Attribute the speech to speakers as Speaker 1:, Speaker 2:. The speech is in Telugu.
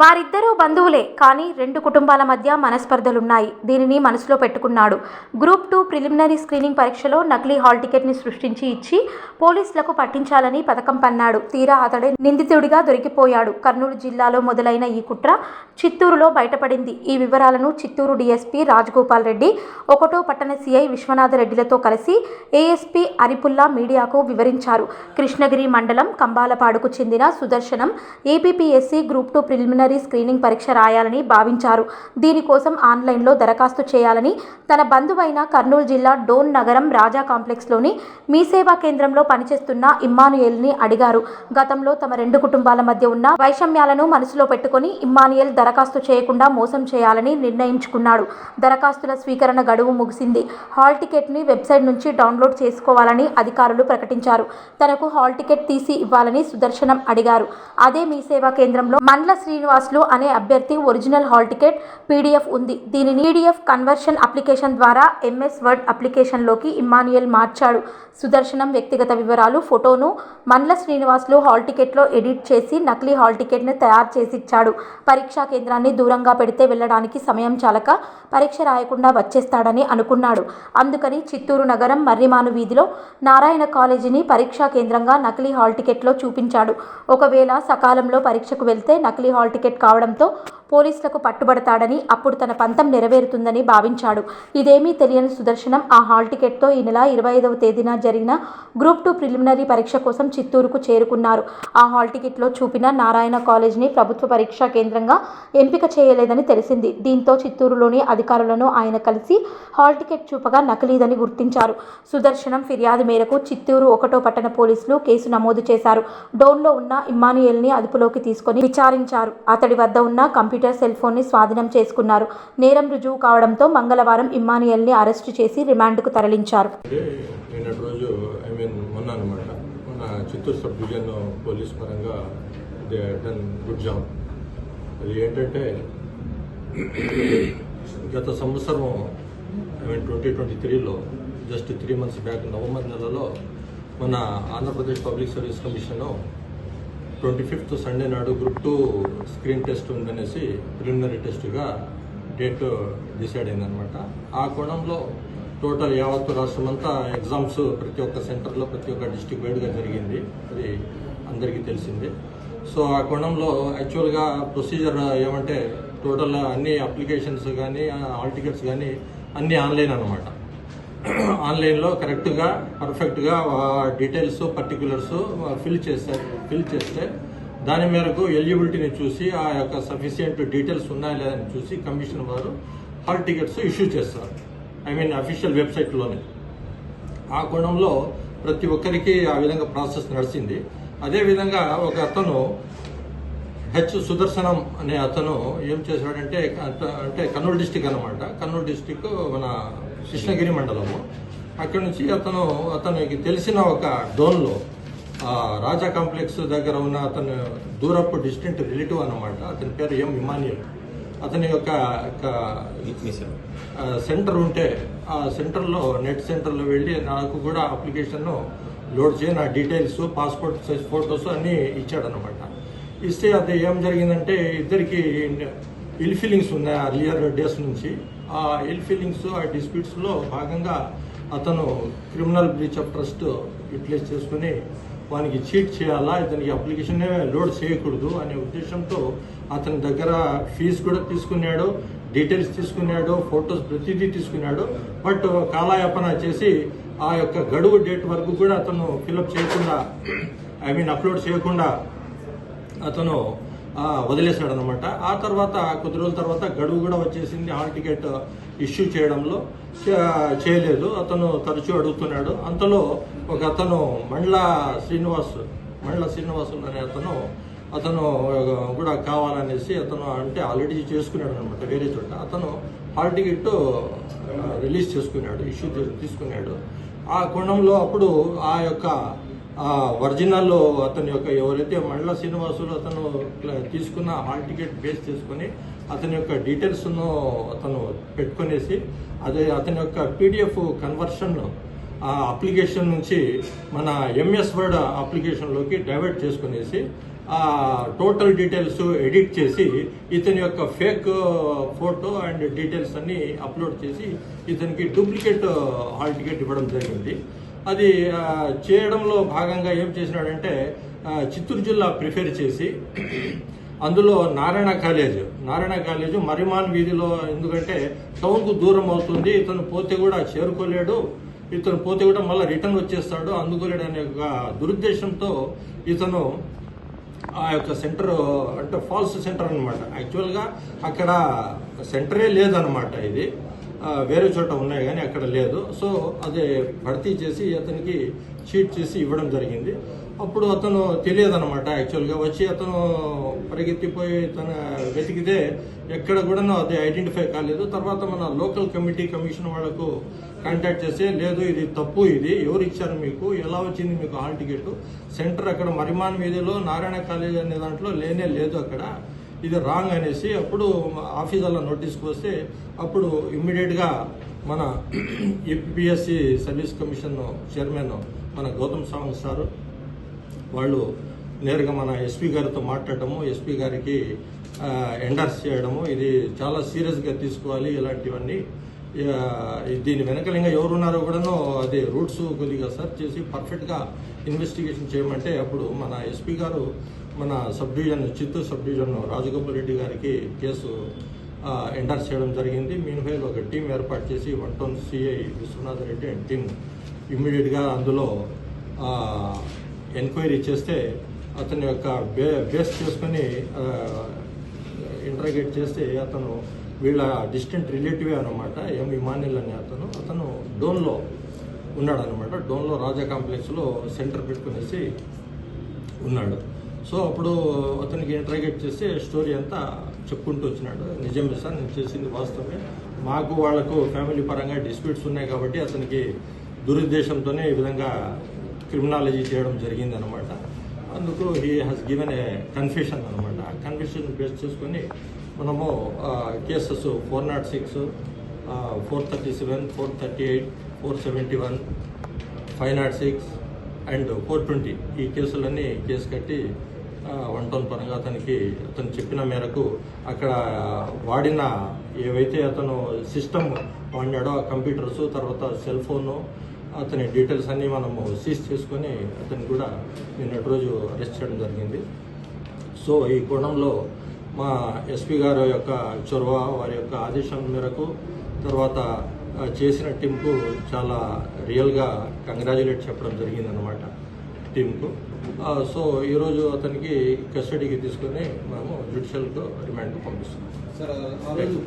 Speaker 1: వారిద్దరూ బంధువులే కానీ రెండు కుటుంబాల మధ్య మనస్పర్ధలున్నాయి. దీనిని మనసులో పెట్టుకున్నాడు. గ్రూప్ టూ ప్రిలిమినరీ స్క్రీనింగ్ పరీక్షలో నకిలీ హాల్ టికెట్ని సృష్టించి ఇచ్చి పోలీసులకు పట్టించాలని పథకం పన్నాడు. తీరా అతడే నిందితుడిగా దొరికిపోయాడు. కర్నూలు జిల్లాలో మొదలైన ఈ కుట్ర చిత్తూరులో బయటపడింది. ఈ వివరాలను చిత్తూరు డీఎస్పీ రాజగోపాల్ రెడ్డి ఒకటో పట్టణ సిఐ విశ్వనాథరెడ్డిలతో కలిసి ఏఎస్పీ అరిపుల్లా మీడియాకు వివరించారు. కృష్ణగిరి మండలం కంబాలపాడుకు చెందిన Sudarsanam APPSC group two preliminary screening పరీక్ష రాయాలని భావించారు. దీనికోసం ఆన్లైన్లో దరఖాస్తు చేయాలని తన బంధువైన కర్నూలు జిల్లా డోన్ నగరం రాజా కాంప్లెక్స్లోని మీ సేవా కేంద్రంలో పనిచేస్తున్న ఇమ్మానుయేల్ని అడిగారు. గతంలో తమ రెండు కుటుంబాల మధ్య ఉన్న వైషమ్యాలను మనసులో పెట్టుకొని ఇమ్మానుయేల్ దరఖాస్తు చేయకుండా మోసం చేయాలని నిర్ణయించుకున్నాడు. దరఖాస్తుల స్వీకరణ గడువు ముగిసింది. హాల్ టికెట్ని వెబ్సైట్ నుంచి డౌన్లోడ్ చేసుకోవాలని అధికారులు ప్రకటించారు. తనకు హాల్ టికెట్ తీసి ఇవ్వాలని సుదర్శనం అడిగారు. అదే మీ సేవా కేంద్రంలో మండ్ల శ్రీనివాసులు అనే అభ్యర్థి ఒరిజినల్ హాల్ టికెట్ పీడిఎఫ్ ఉంది. దీనిని పీడిఎఫ్ కన్వర్షన్ అప్లికేషన్ ద్వారా ఎంఎస్ వర్డ్ అప్లికేషన్లోకి ఇమ్మాన్యుయల్ మార్చాడు. సుదర్శనం వ్యక్తిగత వివరాలు ఫోటోను మండ్ల శ్రీనివాసులు హాల్ టికెట్లో ఎడిట్ చేసి నకిలీ హాల్ టికెట్ను తయారు చేసి ఇచ్చాడు పరీక్షా కేంద్రాన్ని దూరంగా పెడితే వెళ్ళడానికి సమయం చాలక పరీక్ష రాయకుండా వచ్చేస్తాడని అనుకున్నాడు. అందుకని చిత్తూరు నగరం మర్రిమాను వీధిలో నారాయణ కాలేజీని పరీక్షా కేంద్రంగా నకిలీ హాల్ టికెట్లో చూపించాడు. ఒకవేళ సకాలంలో పరీక్షకు వెళ్తే నకిలీ హాల్ టికెట్ కావడంతో పోలీసులకు పట్టుబడతాడని అప్పుడు తన పంతం నెరవేరుతుందని భావించాడు. ఇదేమీ తెలియని సుదర్శనం ఆ హాల్ టికెట్తో ఈ నెల ఇరవై ఐదవ తేదీన జరిగిన గ్రూప్ టూ ప్రిలిమినరీ పరీక్ష కోసం చిత్తూరుకు చేరుకున్నారు. ఆ హాల్ టికెట్లో చూపిన నారాయణ కాలేజ్ని ప్రభుత్వ పరీక్షా కేంద్రంగా ఎంపిక చేయలేదని తెలిసింది. దీంతో చిత్తూరులోని అధికారులను ఆయన కలిసి హాల్ టికెట్ చూపగా నకిలీదని గుర్తించారు. సుదర్శనం ఫిర్యాదు మేరకు చిత్తూరు ఒకటో పట్టణ పోలీసులు కేసు నమోదు చేశారు. డోన్లో ఉన్న ఇమ్మానియల్ని అదుపులోకి తీసుకొని విచారించారు. అతడి వద్ద ఉన్న కంప్యూటర్ సెల్ ఫోన్ని స్వాధీనం చేసుకున్నారు. నేరం రుజువు కావడంతో మంగళవారం ఇమ్మానుయేల్ని అరెస్టు చేసి రిమాండ్కు తరలించారు.
Speaker 2: I mean Chittoor sub division police పరంగా దే డన్ గుడ్ జాబ్. అది ఏంటంటే గత సంవత్సరం ఐ మీన్ ట్వంటీ ట్వంటీ త్రీలో just three months back November నెలలో మన Andhra Pradesh public service commission twenty fifth Sunday నాడు గ్రూప్ టూ స్క్రీన్ టెస్ట్ ఉందనేసి ప్రిలిమినరీ టెస్ట్గా డేట్ డిసైడ్ అయిందనమాట ఆ కోణంలో టోటల్ యావత్తు రాష్ట్రం అంతా ఎగ్జామ్స్ ప్రతి ఒక్క సెంటర్లో ప్రతి ఒక్క డిస్టిక్ వైడ్గా జరిగింది. అది అందరికీ తెలిసింది. సో ఆ కోణంలో యాక్చువల్గా ప్రొసీజర్ ఏమంటే టోటల్ అన్ని అప్లికేషన్స్ కానీ ఆల్ టికెట్స్ కానీ అన్నీ ఆన్లైన్ అనమాట ఆన్లైన్లో కరెక్ట్గా పర్ఫెక్ట్గా డీటెయిల్స్ పర్టికులర్స్ ఫిల్ చేస్తారు ఫిల్ చేస్తే దాని మేరకు ఎలిజిబిలిటీని చూసి ఆ యొక్క సఫిషియంట్ డీటెయిల్స్ ఉన్నాయా లేదని చూసి కమిషన్ వారు హాల్ టికెట్స్ ఇష్యూ చేస్తారు. ఐ మీన్ అఫీషియల్ వెబ్సైట్లోనే ఆ కోణంలో ప్రతి ఒక్కరికి ఆ విధంగా ప్రాసెస్ నడిచింది. అదేవిధంగా ఒక అతను హెచ్ సుదర్శనం అనే అతను ఏం చేశాడంటే అంటే కర్నూలు డిస్టిక్ అనమాట కర్నూలు డిస్టిక్ మన కృష్ణగిరి మండలము. అక్కడ నుంచి అతను అతనికి తెలిసిన ఒక డోన్లో రాజా కాంప్లెక్స్ దగ్గర ఉన్న అతను దూరపు డిస్టెంట్ రిలేటివ్ అన్నమాట. అతని పేరు ఎం ఇమానియల్ అతని యొక్క సెంటర్ ఉంటే ఆ సెంటర్లో నెట్ సెంటర్లో వెళ్ళి నాకు కూడా అప్లికేషన్ లోడ్ చేయి నా డీటెయిల్స్ పాస్పోర్ట్ సైజ్ ఫోటోస్ అన్నీ ఇచ్చాడనమాట ఇస్తే అది ఏం జరిగిందంటే ఇద్దరికి ఇల్ ఫీలింగ్స్ ఉన్నాయి అర్లియర్ డేస్ నుంచి. ఆ ఇల్ ఫీలింగ్స్ ఆ డిస్ప్యూట్స్లో భాగంగా అతను criminal breach of trust utilize చేసుకుని వానికి చీట్ చేయాలా ఇతనికి అప్లికేషన్నే లోడ్ చేయకూడదు అనే ఉద్దేశంతో అతని దగ్గర ఫీజు కూడా తీసుకున్నాడు డీటెయిల్స్ తీసుకున్నాడు ఫొటోస్ ప్రతిదీ తీసుకున్నాడు. బట్ కాలయాపన చేసి ఆ యొక్క గడువు డేట్ వరకు కూడా అతను ఫిలప్ చేయకుండా ఐ మీన్ అప్లోడ్ చేయకుండా అతను వదిలేశాడు అనమాట ఆ తర్వాత కొద్ది రోజుల తర్వాత గడువు కూడా వచ్చేసింది. హాల్ టికెట్ ఇష్యూ చేయడంలో. చేయలేదు. అతను తరచూ అడుగుతున్నాడు. అంతలో ఒక అతను మండల శ్రీనివాస్ మండల శ్రీనివాస్ అనే అతను. అతను కూడా కావాలనేసి అతను అంటే ఆల్రెడీ చేసుకున్నాడు అనమాట వేరే చోట. అతను హాల్ టికెట్ రిలీజ్ చేసుకున్నాడు ఇష్యూ తీసుకున్నాడు. ఆ కోణంలో అప్పుడు ఆ యొక్క ఒరిజినల్ అతని యొక్క ఎవరైతే మండల శ్రీనివాసులు అతను తీసుకున్న హాల్ టికెట్ బేస్ చేసుకొని అతని యొక్క డీటెయిల్స్ను అతను పెట్టుకునేసి అదే అతని యొక్క పీడిఎఫ్ కన్వర్షన్ ఆ అప్లికేషన్ నుంచి మన ఎంఎస్ వర్డ్ అప్లికేషన్లోకి డైవర్ట్ చేసుకునేసి ఆ టోటల్ డీటెయిల్స్ ఎడిట్ చేసి ఇతని యొక్క ఫేక్ ఫోటో అండ్ డీటెయిల్స్ అన్నీ అప్లోడ్ చేసి ఇతనికి డూప్లికేట్ హాల్ టికెట్ ఇవ్వడం జరిగింది. అది చేయడంలో భాగంగా ఏం చేసినాడంటే చిత్తూరు జిల్లా ప్రిఫేర్ చేసి అందులో నారాయణ కాలేజ్. నారాయణ కాలేజ్ మరిమాన్ వీధిలో ఎందుకంటే టౌన్కు దూరం అవుతుంది ఇతను పోతే కూడా చేరుకోలేడు ఇతను పోతే కూడా మళ్ళీ రిటర్న్ వచ్చేస్తాడు అందుకోలేడు అనే ఒక దురుద్దేశంతో ఇతను ఆ యొక్క సెంటర్ అంటే ఫాల్స్ సెంటర్ అనమాట యాక్చువల్గా అక్కడ సెంటరే లేదనమాట ఇది. వేరే చోట ఉన్నాయి కానీ అక్కడ లేదు. సో అదే భర్తీ చేసి అతనికి చీట్ చేసి ఇవ్వడం జరిగింది. అప్పుడు అతను తెలియదన్నమాట యాక్చువల్గా. వచ్చి అతను పరిగెత్తిపోయి తన వెతికితే ఎక్కడ కూడా అది ఐడెంటిఫై కాలేదు. తర్వాత మన లోకల్ కమిటీ కమిషన్ వాళ్ళకు కాంటాక్ట్ చేస్తే లేదు ఇది తప్పు ఇది ఎవరు ఇచ్చారు మీకు ఎలా వచ్చింది మీకు హాల్ టికెట్ సెంటర్ అక్కడ మరిమాన్ వీధిలో నారాయణ కాలేజ్ అనే దాంట్లో లేనే లేదు అక్కడ. ఇది రాంగ్ అనేసి అప్పుడు ఆఫీస్ అలా నోటీస్కి వస్తే అప్పుడు ఇమ్మీడియట్గా మన ఏపీఎస్సి సర్వీస్ కమిషన్ చైర్మన్ మన గౌతమ్ స్వామి సారు వాళ్ళు నేరుగా మన ఎస్పీ గారితో మాట్లాడటము ఎస్పీ గారికి ఎండర్స్ చేయడము ఇది చాలా సీరియస్గా తీసుకోవాలి ఇలాంటివన్నీ. దీని వెనకాల ఇంకా ఎవరున్నారో కూడాను అది రూట్స్ కొద్దిగా సెర్చ్ చేసి పర్ఫెక్ట్గా ఇన్వెస్టిగేషన్ చేయమంటే అప్పుడు మన ఎస్పీ గారు మన sub division Chittoor sub division Rajagopal Reddy గారికి కేసు ఎంటర్ చేయడం జరిగింది. మీన్ఫైల్ ఒక టీం ఏర్పాటు చేసి one town CI Viswanath Reddy and team ఇమ్మీడియట్గా అందులో ఎంక్వైరీ చేస్తే అతని యొక్క బే బేస్ చేసుకొని ఇంటర్గేట్ చేస్తే అతను వీళ్ళ డిస్టెంట్ రిలేటివే అనమాట ఎం ఇమానిల్ అనే అతను. అతను డోన్లో ఉన్నాడు అనమాట డోన్లో రాజా కాంప్లెక్స్లో సెంటర్ పెట్టుకునేసి ఉన్నాడు. సో అప్పుడు అతనికి ఇంటరాగేట్ చేస్తే స్టోరీ అంతా చెప్పుకుంటూ వచ్చినాడు. నిజమే సార్ నేను చేసింది వాస్తవమే. మాకు వాళ్ళకు ఫ్యామిలీ పరంగా డిస్ప్యూట్స్ ఉన్నాయి కాబట్టి అతనికి దురుద్దేశంతోనే ఈ విధంగా క్రిమినాలజీ చేయడం జరిగింది అనమాట అందుకు he has given a confusion అనమాట ఆ కన్ఫ్యూషన్ బేస్ చేసుకొని మనము cases four not six four thirty seven four thirty eight four seventy one five not six and four twenty ఈ కేసులన్నీ కేసు కట్టి వన్ టౌన్ పరంగా అతనికి అతను చెప్పిన మేరకు అక్కడ వాడిన ఏవైతే అతను సిస్టమ్ వాడినాడో ఆ కంప్యూటర్స్ తర్వాత సెల్ ఫోను అతని డీటెయిల్స్ అన్నీ మనము సీజ్ చేసుకొని అతను కూడా నిన్నటి రోజు అరెస్ట్ చేయడం జరిగింది. సో ఈ కోణంలో మా ఎస్పీ గారి యొక్క చొరవ వారి యొక్క ఆదేశం మేరకు తర్వాత చేసిన టీంకు చాలా రియల్గా కంగ్రాచులేట్ చెప్పడం జరిగిందనమాట టీంకు. సో ఈరోజు అతనికి కస్టడీకి తీసుకొని మనము జ్యుడిషియల్కు రిమాండ్కు పంపిస్తున్నాం.
Speaker 3: సార్ ఆ రోజు